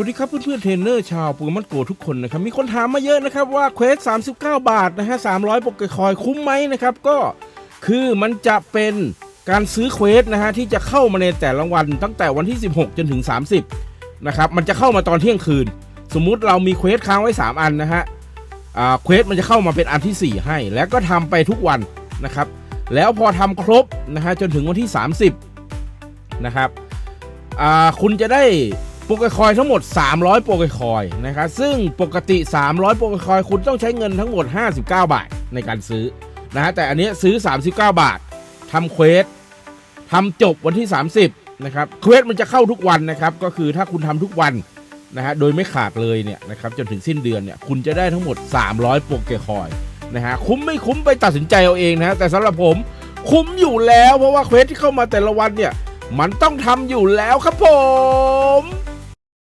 สวัสดีครับเพื่อนๆเทรนเนอร์ชาวโปเกมอนโกทุกคนนะครับ มีคนถามมาเยอะนะครับว่าเควส 39 บาทนะฮะ 300โปเกคอยคุ้มไหมนะครับ ก็คือมันจะเป็นการซื้อเควสนะฮะ ที่จะเข้ามาในแต่ละวันตั้งแต่วันที่ 16 จนถึง 30 นะครับ มันจะเข้ามาตอนเที่ยงคืน สมมุติเรามีเควสค้างไว้ 3 อันนะฮะอ่าเควสมันจะเข้ามาเป็นอันที่ 4 ให้ แล้วก็ทำไปทุกวันนะครับ แล้วพอทำครบนะฮะจนถึงวันที่ 30 นะครับอ่าคุณจะได้ โปเกคอยทั้งหมด 300 โปเกคอยนะครับซึ่งปกติ 300 โปเกคอยคุณต้องใช้เงินทั้งหมด 59 บาทในการซื้อนะฮะแต่อันนี้ซื้อ 39 บาททำเควสทำจบวันที่ 30นะครับเควสมันจะเข้าทุกวันนะครับก็คือถ้าคุณทำทุกวันนะฮะโดยไม่ขาดเลยเนี่ยนะครับจนถึงสิ้นเดือนเนี่ยคุณจะได้ทั้งหมด 300 โปเกคอยนะฮะคุ้มไม่คุ้มไปตัดสินใจเอาเองนะฮะแต่สำหรับผมคุ้มอยู่แล้วเพราะว่าเควสที่เข้ามาแต่ละวันเนี่ยมันต้องทำอยู่แล้วครับผม